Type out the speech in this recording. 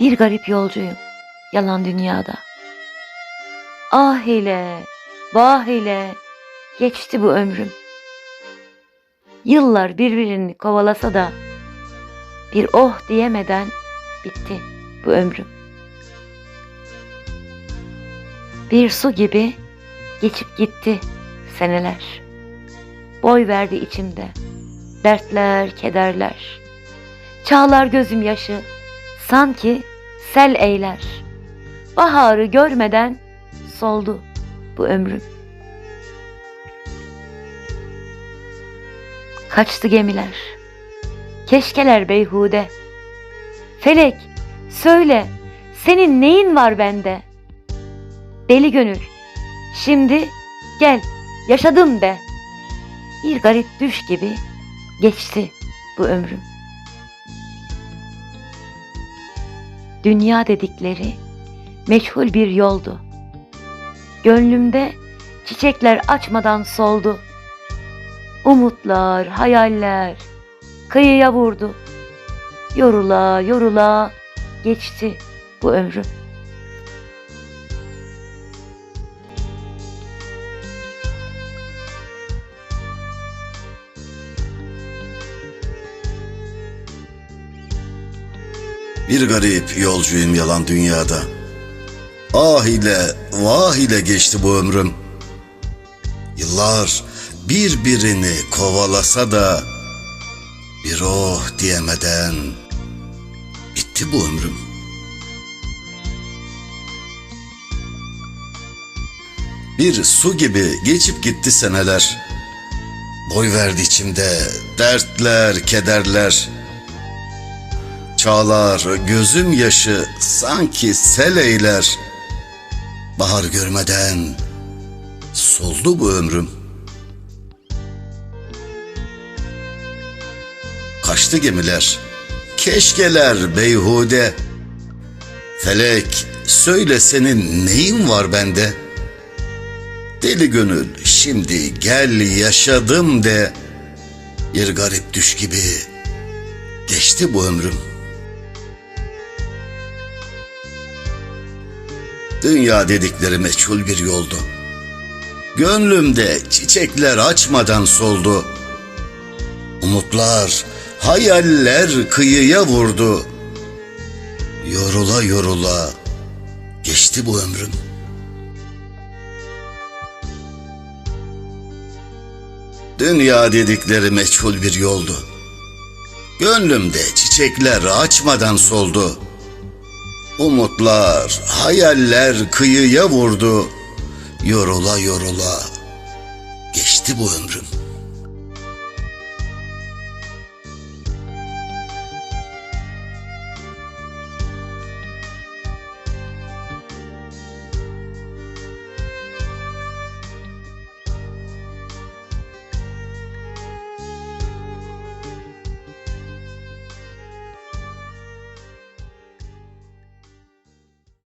Bir garip yolcuyum yalan dünyada. Ah ile, vah ile geçti bu ömrüm. Yıllar birbirini kovalasa da bir oh diyemeden bitti bu ömrüm. Bir su gibi geçip gitti seneler. Boy verdi içimde dertler, kederler. Çağlar gözüm yaşı sanki sel eyler. Baharı görmeden soldu bu ömrüm. Kaçtı gemiler, keşkeler beyhude. Felek, söyle, senin neyin var bende? Deli gönül, şimdi gel, yaşadım de. Bir garip düş gibi geçti bu ömrüm. Dünya dedikleri meçhul bir yoldu. Gönlümde çiçekler açmadan soldu. Umutlar, hayaller kıyıya vurdu. Yorula yorula geçti bu ömrüm. Bir garip yolcuyum yalan dünyada. Ah ile vah ile geçti bu ömrüm. Yıllar birbirini kovalasa da bir oh diyemeden bitti bu ömrüm. Bir su gibi geçip gitti seneler. Boy verdi içimde dertler, kederler. Çağlar gözüm yaşı sanki sel eyler. Bahar görmeden soldu bu ömrüm. Kaçtı gemiler, keşkeler beyhude. Felek söyle senin neyin var bende? Deli gönül şimdi gel yaşadım de. Bir garip düş gibi geçti bu ömrüm. Dünya dedikleri meçhul bir yoldu. Gönlümde çiçekler açmadan soldu. Umutlar, hayaller kıyıya vurdu. Yorula yorula geçti bu ömrüm. Dünya dedikleri meçhul bir yoldu. Gönlümde çiçekler açmadan soldu. Umutlar, hayaller kıyıya vurdu. Yorula yorula geçti bu ömrüm.